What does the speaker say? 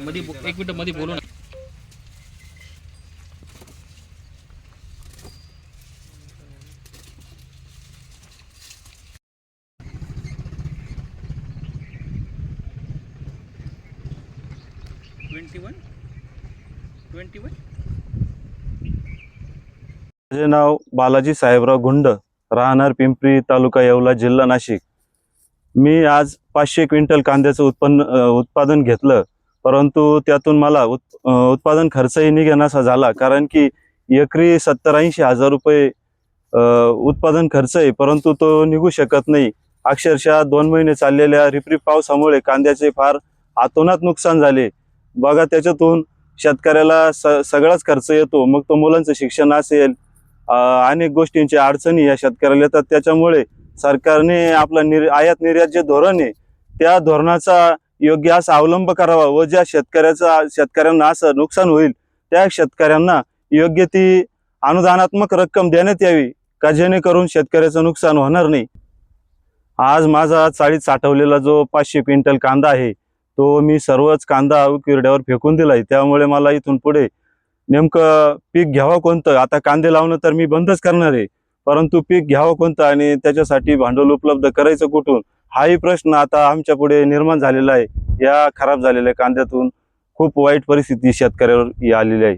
मध्ये एक मिनिटमध्ये बोलू ना. माझे नाव बालाजी साहेबराव गुंड राहणार पिंपरी तालुका येवला जिल्हा नाशिक. मी आज पाचशे क्विंटल कांद्याचं उत्पन्न उत्पादन घेतलं. परंतु त्यातून मला उत् उत्पादन खर्चही निघेनासा झाला. कारण की एकरी सत्तर ऐंशी हजार रुपये उत्पादन खर्च आहे. परंतु तो निघू शकत नाही. अक्षरशः दोन महिने चाललेल्या रिपरिप पावसामुळे कांद्याचे फार आतोनात नुकसान झाले. बघा त्याच्यातून शेतकऱ्याला स सगळाच खर्च येतो. मग तो मुलांचं शिक्षण असेल अनेक गोष्टींची अडचणी या शेतकऱ्याला येतात. त्याच्यामुळे सरकारने आपलं निर आयात निर्यात जे धोरण आहे त्या धोरणाचा योग्य असा अवलंब करावा व ज्या शेतकऱ्याचा शेतकऱ्यांना असं नुकसान होईल त्या शेतकऱ्यांना योग्य ती अनुदानात्मक रक्कम देण्यात यावी का जेणेकरून शेतकऱ्याचं नुकसान होणार नाही. आज माझा चाळीत साठवलेला जो पाचशे क्विंटल कांदा आहे तो मी सर्वच कांदा किरड्यावर फेकून दिलाय. त्यामुळे मला इथून पुढे नेमकं पीक घ्यावं कोणतं? आता कांदे लावणं तर मी बंदच करणार आहे. परंतु पीक घ्यावं कोणतं आणि त्याच्यासाठी भांडवल उपलब्ध करायचं कुठून? हाही प्रश्न आता आमच्या पुढे निर्माण झालेला आहे. या खराब झालेल्या कांद्यातून खूप वाईट परिस्थिती शेतकऱ्यावर आलेली आहे.